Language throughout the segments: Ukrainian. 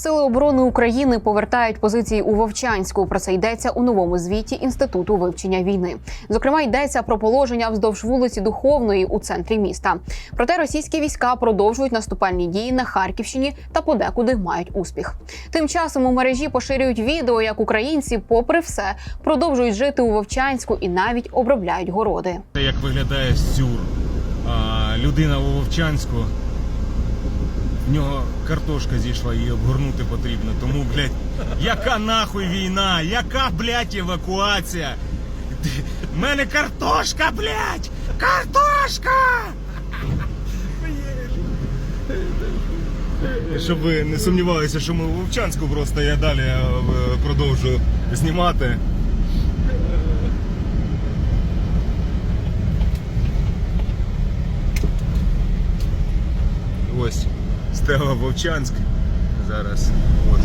Сили оборони України повертають позиції у Вовчанську. Про це йдеться у новому звіті інституту вивчення війни. Зокрема, йдеться про положення вздовж вулиці Духовної у центрі міста. Проте російські війська продовжують наступальні дії на Харківщині та подекуди мають успіх. Тим часом у мережі поширюють відео, як українці, попри все, продовжують жити у Вовчанську і навіть обробляють городи. Як виглядає Стюр. А, людина у Вовчанську. В нього картошка зійшла, її обгорнути потрібно. Тому, блядь, яка нахуй війна? Яка, блядь, евакуація? В мене картошка, блядь! Картошка! Щоб ви не сумнівалися, що ми у Вовчанську просто я далі е, продовжую знімати. Ось Стела Вовчанськ. Зараз. От.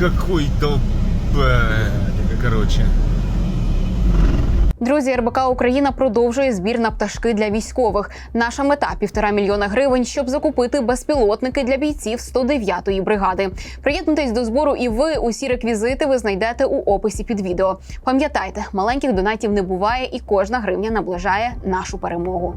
Какой долб... Короче. Друзі, РБК Україна продовжує збір на пташки для військових. Наша мета півтора мільйона гривень, щоб закупити безпілотники для бійців 109-ї бригади. Приєднуйтесь до збору, і ви усі реквізити ви знайдете у описі під відео. Пам'ятайте, маленьких донатів не буває, і кожна гривня наближає нашу перемогу.